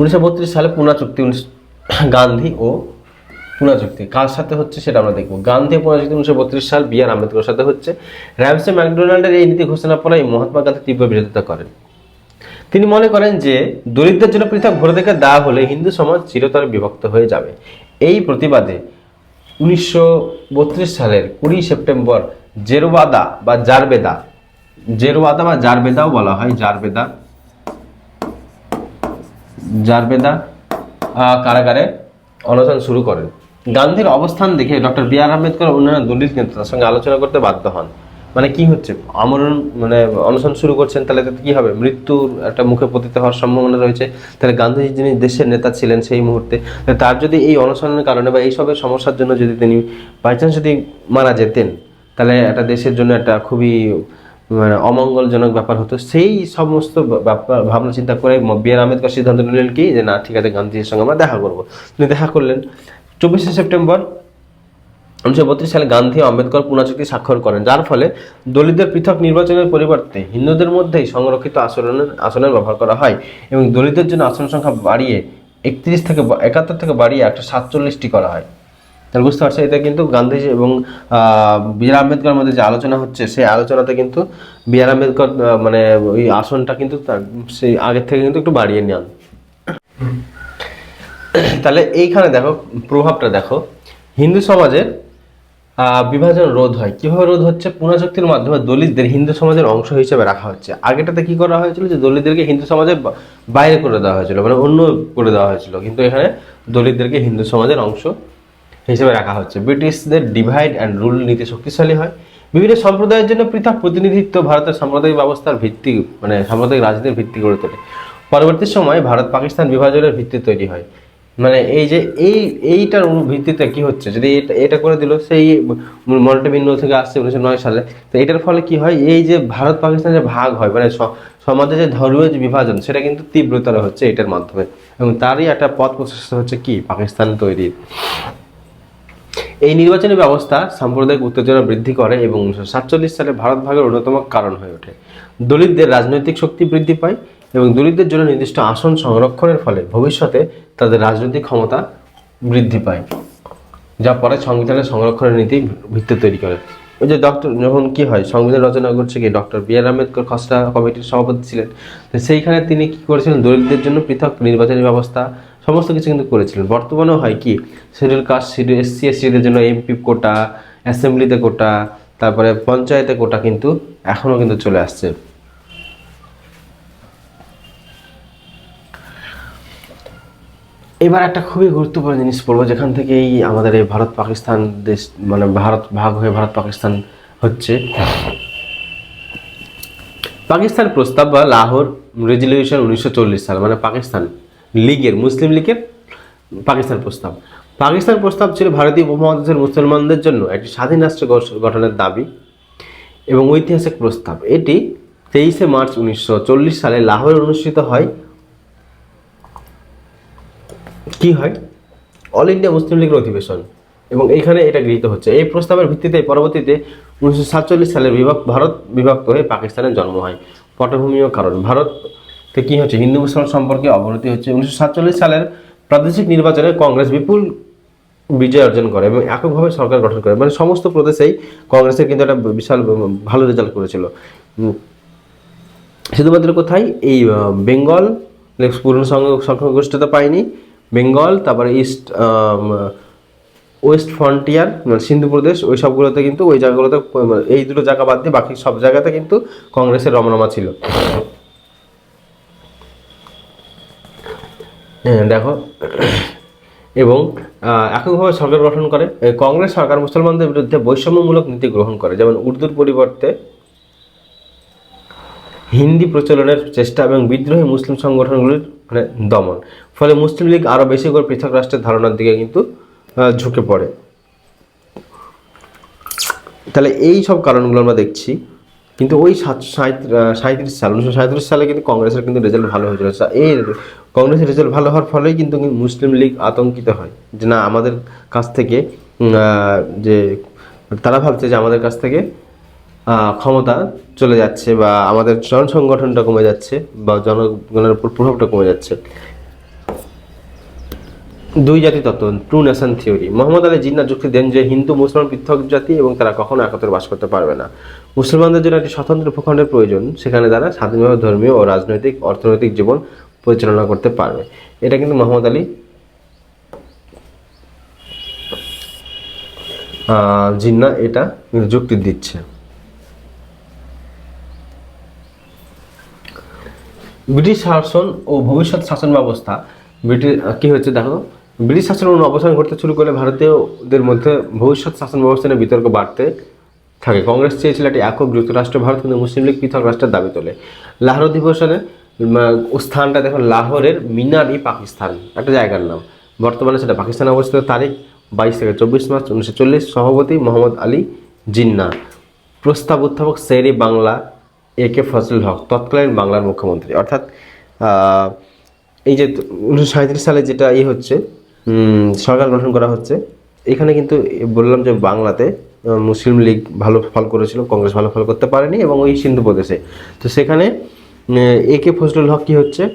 উনিশশো বত্রিশ সালে পুনা চুক্তি গান্ধী ও পুনা চুক্তি। কার সাথে হচ্ছে সেটা আমরা দেখব। গান্ধী পুনা চুক্তি উনিশশো বত্রিশ সাল বি আর আম্বেদকরের সাথে হচ্ছে। র্যামসে ম্যাকডোনাল্ডের এই নীতি ঘোষণা পরে মহাত্মা গান্ধী তীব্র বিরোধিতা করেন। তিনি মনে করেন যে দরিদ্রের জন্য পৃথক ভোটাধিকার দেওয়া হলে হিন্দু সমাজ চিরতরে বিভক্ত হয়ে যাবে। এই প্রতিবাদে উনিশশো বত্রিশ সালের কুড়ি সেপ্টেম্বর জেরোবাদা বা জারবেদা জেরোবাদা বা জারবেদাও বলা হয়, জারবেদা জারবেদা কারাগারে অনশন শুরু করেন। গান্ধীর অবস্থান দেখে ডক্টর বি আর আম্বেদকর অন্যান্য দলিত কিন্তু তার সঙ্গে আলোচনা করতে বাধ্য হন। মানে কি হচ্ছে? আমরণ মানে অনশন শুরু করছেন, তাহলে তাতে কি হবে? মৃত্যুর একটা মুখে পতিত হওয়ার সম্ভাবনা রয়েছে। তাহলে গান্ধীজি যিনি দেশের নেতা ছিলেন সেই মুহূর্তে তার যদি এই অনশনের কারণে বা এই সবের সমস্যার জন্য যদি তিনি বাই চান্স যদি মারা যেতেন, তাহলে একটা দেশের জন্য একটা খুবই মানে অমঙ্গলজনক ব্যাপার হতো। সেই সমস্ত ব্যাপার ভাবনা চিন্তা করে বি আর আম্বেদকর সিদ্ধান্ত নিলেন কি যে, না, ঠিক আছে, গান্ধীজির সঙ্গে আমরা দেখা করব। তিনি দেখা করলেন। চব্বিশে সেপ্টেম্বর উনিশশো বত্রিশ সালে গান্ধী আম্বেদকর পুনা চুক্তি স্বাক্ষর করেন, যার ফলে দলিতদের পৃথক নির্বাচনের পরিবর্তে হিন্দুদের মধ্যেই সংরক্ষিত আসনের আসনের ব্যবহার করা হয় এবং দলিতদের জন্য আসন সংখ্যা বাড়িয়ে একত্রিশ থেকে একাত্তর থেকে বাড়িয়ে একশো সাতচল্লিশটি করা হয়। তাহলে বুঝতে পারছি, এটা কিন্তু গান্ধীজি এবং বি আর মধ্যে যে আলোচনা হচ্ছে, সেই আলোচনাতে কিন্তু বি আর আম্বেদকর মানে ওই আসনটা কিন্তু তার, সেই আগের থেকে কিন্তু একটু বাড়িয়ে নেন তাহলে এইখানে দেখো, প্রভাবটা দেখো। হিন্দু সমাজের বিভাজন রোধ হয়। কীভাবে রোধ হচ্ছে? পুনঃশক্তির মাধ্যমে দলিতদের হিন্দু সমাজের অংশ হিসেবে রাখা হচ্ছে। আগেটাতে কি করা হয়েছিল? যে দলিতদেরকে হিন্দু সমাজের বা- বাইরে করে দেওয়া হয়েছিল মানে অন্য করে দেওয়া হয়েছিল। কিন্তু এখানে দলিতদেরকে হিন্দু সমাজের অংশ হিসেবে রাখা হচ্ছে। ব্রিটিশদের ডিভাইড অ্যান্ড রুল নীতি শক্তিশালী হয়। বিভিন্ন সম্প্রদায়ের জন্য পৃথক প্রতিনিধিত্ব ভারতের সাম্প্রদায়িক ব্যবস্থার ভিত্তি মানে সাম্প্রদায়িক রাজনীতির ভিত্তি গড়ে তোলে। পরবর্তী সময় ভারত পাকিস্তান বিভাজনের ভিত্তি তৈরি হয়। মানে এই যে এই, এইটার ভিত্তিতে কি হচ্ছে? যদি এটা এটা করে দিল, সেই মনিটা ভিন্ন থেকে আসছে উনিশশো নয় সালে। তো এটার ফলে কি হয়? এই যে ভারত পাকিস্তান যে ভাগ হয় মানে সমাজে যে ধর্মীয় যে বিভাজন, সেটা কিন্তু তীব্রতর হচ্ছে এটার মাধ্যমে। এবং তারই একটা পথ প্রশস্ত হচ্ছে কি? পাকিস্তান তৈরির। এই নির্বাচনী ব্যবস্থা সাম্প্রদায়িক উত্তেজনা বৃদ্ধি করে এবং উনিশশো সাতচল্লিশ সালে ভারত ভাগের অন্যতম কারণ হয়ে ওঠে। দলিতদের রাজনৈতিক শক্তি বৃদ্ধি পায় এবং দলিতদের জন্য নির্দিষ্ট আসন সংরক্ষণের ফলে ভবিষ্যতে তাদের রাজনৈতিক ক্ষমতা বৃদ্ধি পায়, যা পরে সংবিধানের সংরক্ষণের নীতি ভিত্তি তৈরি করে। ওই যে ডক্টর, যখন কি হয়, সংবিধান রচনা করছে কি? ডক্টর বি আর আম্বেদকর খসড়া কমিটির সভাপতি ছিলেন। তো সেইখানে তিনি কি করেছিলেন? দলিতদের জন্য পৃথক নির্বাচনী ব্যবস্থা সমস্ত কিছু কিন্তু করেছিলেন। বর্তমানেও হয় কি, শিডিউল কাস্ট শিডিউল এসসি এসটিদের জন্য এমপি কোটা, অ্যাসেম্বলিতে কোটা, তারপরে পঞ্চায়েতে কোটা কিন্তু এখনও কিন্তু চলে আসছে। এবার একটা খুবই গুরুত্বপূর্ণ জিনিস পড়ব যেখান থেকে এই আমাদের এই ভারত পাকিস্তান দেশ মানে ভারত, ভাগ হয়ে ভারত পাকিস্তান হচ্ছে। পাকিস্তান প্রস্তাব বা লাহোর রেজলিউশন উনিশশো চল্লিশ সাল মানে পাকিস্তান। লীগের, মুসলিম লীগের পাকিস্তান প্রস্তাব। পাকিস্তান প্রস্তাব ছিল ভারতীয় উপমহাদেশের মুসলমানদের জন্য একটি স্বাধীন রাষ্ট্র গঠনের দাবি এবং ঐতিহাসিক প্রস্তাব। এটি তেইশে মার্চ উনিশশো চল্লিশ সালে লাহোরে অনুষ্ঠিত হয়। কি হয়? অল ইন্ডিয়া মুসলিম লীগের অধিবেশন। এবং এখানে এটা গৃহীত হচ্ছে। এই প্রস্তাবের ভিত্তিতে পরবর্তীতে উনিশশো সালের বিভক্ত ভারত বিভক্ত হয়ে পাকিস্তানের জন্ম হয়। পটভূমিও কারণ। ভারতে কি হচ্ছে? হিন্দু মুসলমান সম্পর্কে অবনতি হচ্ছে। উনিশশো সাতচল্লিশ সালের প্রাদেশিক নির্বাচনে কংগ্রেস বিপুল বিজয় অর্জন করে এবং এককভাবে সরকার গঠন করে। মানে সমস্ত প্রদেশেই কংগ্রেসের কিন্তু একটা বিশাল ভালো রেজাল্ট করেছিল। শুধুমাত্র কোথায়? এই বেঙ্গল পূর্ণ সংখ্য- সংখ্যাগরিষ্ঠতা পায়নি। বেঙ্গল, তারপরে ইস্ট ওয়েস্ট ফ্রন্টিয়ার মানে সিন্ধু প্রদেশ, ওই সবগুলোতে কিন্তু ওই জায়গাগুলোতে, এই দুটো জায়গা বাদ দিয়ে বাকি সব জায়গাতে কিন্তু কংগ্রেসের রমরমা ছিল। দেখো। এবং এককভাবে সরকার গঠন করে। কংগ্রেস সরকার মুসলমানদের বিরুদ্ধে বৈষম্যমূলক নীতি গ্রহণ করে। যেমন উর্দুর পরিবর্তে হিন্দি প্রচলনের চেষ্টা এবং বিদ্রোহী মুসলিম সংগঠনগুলির মানে দমন। ফলে মুসলিম লীগ আরও বেশি করে পৃথক রাষ্ট্রের ধারণার দিকে কিন্তু ঝুঁকে পড়ে। তাহলে এই সব কারণগুলো আমরা দেখছি। কিন্তু ওই সাত সাঁত্রিশ সাল, উনিশশো সাঁত্রিশ সালে কিন্তু কংগ্রেসের কিন্তু রেজাল্ট ভালো হয়েছিল। এই কংগ্রেসের রেজাল্ট ভালো হওয়ার ফলেই কিন্তু মুসলিম লীগ আতঙ্কিত হয়। যে না, আমাদের কাছ থেকে যে তারা ভাবছে যে আমাদের কাছ থেকে ক্ষমতা চলে যাচ্ছে বা আমাদের জন সংগঠনটা কমে যাচ্ছে বা জনগণের উপর প্রভাবটা কমে যাচ্ছে। দুই জাতি তত্ত্ব two nation theory Mohammad Ali Jinnah যুক্তি দেন যে হিন্দু, মুসলমান পৃথক জাতি এবং তারা কখনো একত্রে বাস করতে পারবে না। মুসলমানদের জন্য একটি স্বতন্ত্র ভূখণ্ডের প্রয়োজন, সেখানে তারা স্বাধীনভাবে ধর্মীয় ও রাজনৈতিক, অর্থনৈতিক জীবন পরিচালনা করতে পারবে। এটা কিন্তু মোহাম্মদ আলী জিন্না এটা যুক্তি দিচ্ছে। ব্রিটিশ শাসন ও ভবিষ্যৎ শাসন ব্যবস্থা ব্রিটিশ কি হচ্ছে দেখো? ব্রিটিশ শাসন ও অবসান ঘটতে শুরু করলে ভারতীয়দের মধ্যে ভবিষ্যৎ শাসন ব্যবস্থা নিয়ে বিতর্ক বাড়তে থাকে। কংগ্রেস চেয়েছিল একটি একক যুক্তরাষ্ট্র, ভারত কিন্তু মুসলিম লীগ পৃথক রাষ্ট্রের দাবি তোলে। লাহোর অধিবেশনে স্থানটা দেখো, লাহোরের মিনারি পাকিস্তান, একটা জায়গার নাম। বর্তমানে সেটা পাকিস্তানে অবস্থিত, তারিখ বাইশ থেকে চব্বিশ মার্চ উনিশশো চল্লিশ, সভাপতি মোহাম্মদ আলী জিন্না। প্রস্তাব উত্থাপক শেরি বাংলা, এ কে ফজলুল হক, তৎকালীন বাংলার মুখ্যমন্ত্রী। অর্থাৎ এই যে উনিশশো সালে যেটা ই হচ্ছে সরকার গঠন করা হচ্ছে, এখানে কিন্তু বললাম যে বাংলাতে মুসলিম লীগ ভালো ফল করেছিল, কংগ্রেস ভালো ফল করতে পারেনি এবং ওই সিন্ধু প্রদেশে। তো সেখানে এ কে ফজলুল হক কি হচ্ছে?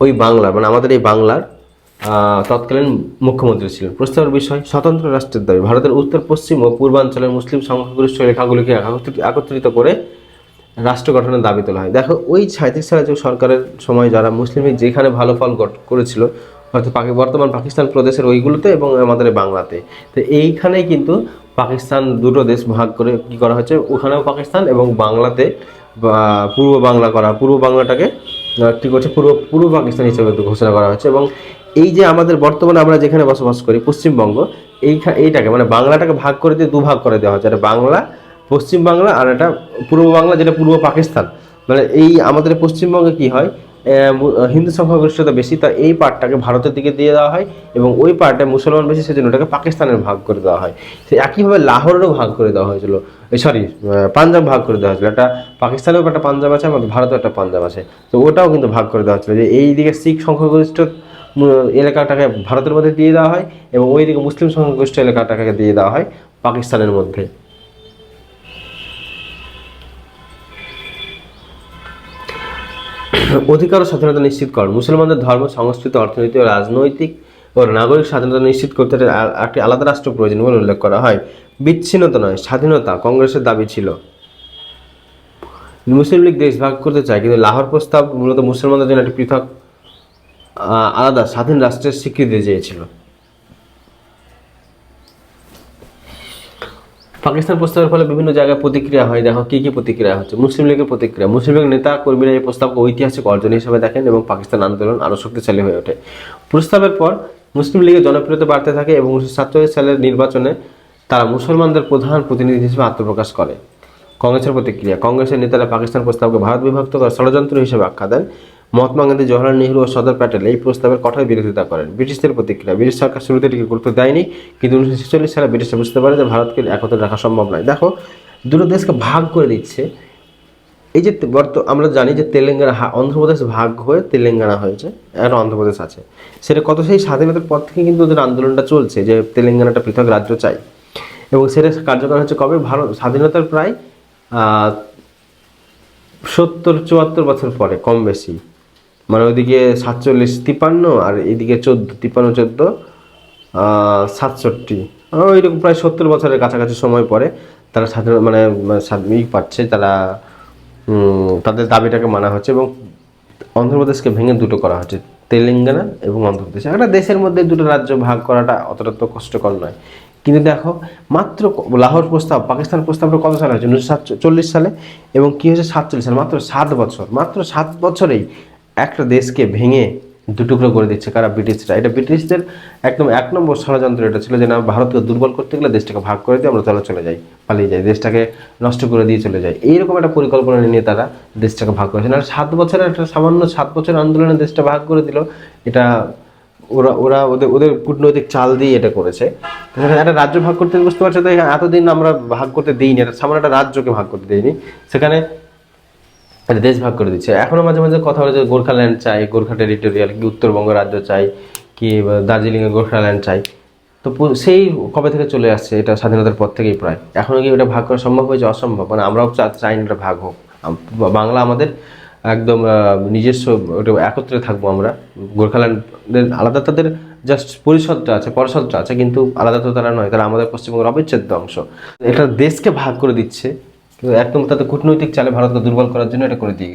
ওই বাংলা মানে আমাদের এই বাংলার তৎকালীন মুখ্যমন্ত্রী ছিলেন। প্রস্তাবের বিষয়, স্বতন্ত্র রাষ্ট্রের দাবি। ভারতের উত্তর, পশ্চিম ও পূর্বাঞ্চলের মুসলিম সংখ্যাগরিষ্ঠ একত্রিত- একত্রিত করে রাষ্ট্র গঠনের দাবি তোলা হয়। দেখো, ওই সাঁত্রিশ সালে যে সরকারের সময় যারা মুসলিম যেখানে ভালো ফল করেছিল হয়তো বর্তমান পাকিস্তান প্রদেশের ওইগুলোতে এবং আমাদের বাংলাতে। তো এইখানে কিন্তু পাকিস্তান দুটো দেশ ভাগ করে কি করা হয়েছে ওখানেও পাকিস্তান এবং বাংলাতে পূর্ব বাংলা করা, পূর্ব বাংলাটাকে কি করছে, পূর্ব পূর্ব পাকিস্তান হিসেবে ঘোষণা করা হয়েছে এবং এই যে আমাদের বর্তমানে আমরা যেখানে বসবাস করি, পশ্চিমবঙ্গ, এইখা, এইটাকে মানে বাংলাটাকে ভাগ করে দিয়ে দুভাগ করে দেওয়া হয়েছে এটা বাংলা, পশ্চিম বাংলা আর একটা পূর্ব বাংলা, যেটা পূর্ব পাকিস্তান। মানে এই আমাদের পশ্চিমবঙ্গে কি হয়? হিন্দু সংখ্যাগরিষ্ঠতা বেশি, তা এই পার্টটাকে ভারতের দিকে দিয়ে দেওয়া হয় এবং ওই পার্টে মুসলমান বেশি, সেজন্য ওটাকে পাকিস্তানের ভাগ করে দেওয়া হয়। সে একইভাবে লাহোরেরও ভাগ করে দেওয়া হয়েছিল। সরি পাঞ্জাব ভাগ করে দেওয়া হয়েছিল। একটা পাকিস্তানেও একটা পাঞ্জাব আছে, আমাদের ভারতেও একটা পাঞ্জাব আছে। তো ওটাও কিন্তু ভাগ করে দেওয়া হয়েছিল যে এই দিকে শিখ সংখ্যাগরিষ্ঠ এলাকাটাকে ভারতের মধ্যে দিয়ে দেওয়া হয় এবং ওই দিকে মুসলিম সংখ্যাগরিষ্ঠ এলাকাটাকে দিয়ে দেওয়া হয় পাকিস্তানের মধ্যে। অধিকার ও স্বাধীনতা নিশ্চিত নিশ্চিতকরণ মুসলমানদের ধর্ম, সংস্কৃতি, অর্থনীতি ও রাজনৈতিক ও নাগরিক স্বাধীনতা নিশ্চিত করতে একটি আলাদা রাষ্ট্র প্রয়োজন বলে উল্লেখ করা হয়। বিচ্ছিন্নতা নয়, স্বাধীনতা কংগ্রেসের দাবি ছিল। মুসলিম লীগ দেশ ভাগ করতে চায়, কিন্তু লাহোর প্রস্তাব মূলত মুসলমানদের জন্য একটি পৃথক আলাদা স্বাধীন রাষ্ট্রের স্বীকৃতি চেয়েছিল। পাকিস্তান প্রস্তাবের ফলে বিভিন্ন জায়গায় প্রতিক্রিয়া হয়। দেখো, কি কি প্রতিক্রিয়া হচ্ছে? মুসলিম লীগের প্রতিক্রিয়া। মুসলিম লীগের নেতা কর্মীরা এই প্রস্তাবকে ঐতিহাসিক অর্জন হিসেবে দেখেন এবং পাকিস্তান আন্দোলন আরও শক্তিশালী হয়ে ওঠে। প্রস্তাবের পর মুসলিম লীগের জনপ্রিয়তা বাড়তে থাকে এবং উনিশশো সাতচল্লিশ সালের নির্বাচনে তারা মুসলমানদের প্রধান প্রতিনিধি হিসেবে আত্মপ্রকাশ করে। কংগ্রেসের প্রতিক্রিয়া। কংগ্রেসের নেতারা পাকিস্তান প্রস্তাবকে ভারত বিভক্ত করার ষড়যন্ত্র হিসেবে আখ্যা দেন। মহাত্মা গান্ধী জওয়াহরলাল নেহরু ও সর্দার প্যাটেল এই প্রস্তাবের কঠোর বিরোধিতা করেন। ব্রিটিশদের প্রতিক্রিয়া, ব্রিটিশ সরকার শুরুতে এটিকে গুরুত্ব দেয়নি, কিন্তু উনিশশো ছেচল্লিশ সালে ব্রিটিশরা বুঝতে পারে যে ভারতকে একত্রে রাখা সম্ভব নয়। দেখো, দুটো দেশকে ভাগ করে দিচ্ছে। এই যে বর্ত, আমরা জানি যে তেলেঙ্গানা অন্ধ্রপ্রদেশ ভাগ হয়ে তেলেঙ্গানা হয়েছে, একটা অন্ধ্রপ্রদেশ আছে। সেটা কত, সেই স্বাধীনতার পর থেকে কিন্তু ওদের আন্দোলনটা চলছে, যে তেলেঙ্গানাটা পৃথক রাজ্য চাই। এবং সেটা কার্যকর হচ্ছে কবে? ভারত, স্বাধীনতার প্রায় সত্তর, চুয়াত্তর বছর পরে, কম বেশি। মানে ওইদিকে সাতচল্লিশ তিপান্ন আর এদিকে চোদ্দ তিপান্ন চোদ্দ সাতষট্টি। ওইরকম প্রায় সত্তর বছরের কাছাকাছি সময় পরে তারা স্বাধীন মানে মানে ই পাচ্ছে, তারা তাদের দাবিটাকে মানা হচ্ছে এবং অন্ধ্রপ্রদেশকে ভেঙে দুটো করা হচ্ছে, তেলেঙ্গানা এবং অন্ধ্রপ্রদেশ। একটা দেশের মধ্যে দুটো রাজ্য ভাগ করাটা অতটা তো কষ্টকর নয়। কিন্তু দেখো, মাত্র লাহোর প্রস্তাব, পাকিস্তান প্রস্তাবটা কত সালে হয়েছে? উনিশশো চল্লিশ সালে এবং কী হয়েছে? সাতচল্লিশ সালে, মাত্র সাত বছর, মাত্র সাত বছরেই একটা দেশকে ভেঙে দুটুকরো করে দিচ্ছে। কারা? ব্রিটিশরা। এটা ব্রিটিশদের একদম এক নম্বর ষড়যন্ত্র এটা ছিল যে, না, ভারতকে দুর্বল করতে গেলে দেশটাকে ভাগ করে দিয়ে আমরা চলে চলে যাই, পালিয়ে যাই, দেশটাকে নষ্ট করে দিয়ে চলে যাই। এইরকম একটা পরিকল্পনা নিয়ে তারা দেশটাকে ভাগ করেছে। না সাত বছরের একটা সামান্য সাত বছর আন্দোলনে দেশটা ভাগ করে দিল, এটা ওরা ওরা ওদের ওদের কূটনৈতিক চাল দিয়ে এটা করেছে। একটা রাজ্য ভাগ করতে বুঝতে পারছ তো এতদিন আমরা ভাগ করতে দিইনি, একটা সামান্য একটা রাজ্যকে ভাগ করতে দিইনি। সেখানে আচ্ছা, দেশ ভাগ করে দিচ্ছে। এখনও মাঝে মাঝে কথা হলো যে গোর্খাল্যান্ড চাই গোর্খা টেরিটোরিয়াল কি উত্তরবঙ্গ রাজ্য চাই, কি দার্জিলিংয়ে গোর্খাল্যান্ড চাই। তো সেই কবে থেকে চলে আসছে এটা স্বাধীনতার পর থেকেই প্রায়। এখনও কি এটা ভাগ করা সম্ভব হয়েছে? অসম্ভব। মানে আমরাও চাই না এটা ভাগ হোক। বাংলা আমাদের একদম নিজস্ব ওটা একত্রে থাকব আমরা। গোর্খাল্যান্ডের আলাদা তাদের জাস্ট পরিষদটা আছে পরিষদটা আছে, কিন্তু আলাদা তো তারা নয়। তারা আমাদের পশ্চিমবঙ্গের অবিচ্ছেদ্য অংশ। এটা দেশকে ভাগ করে দিচ্ছে। একদম তাদের কূটনৈতিক চালে ভারতকে দুর্বল করার জন্য এটা করে দিয়ে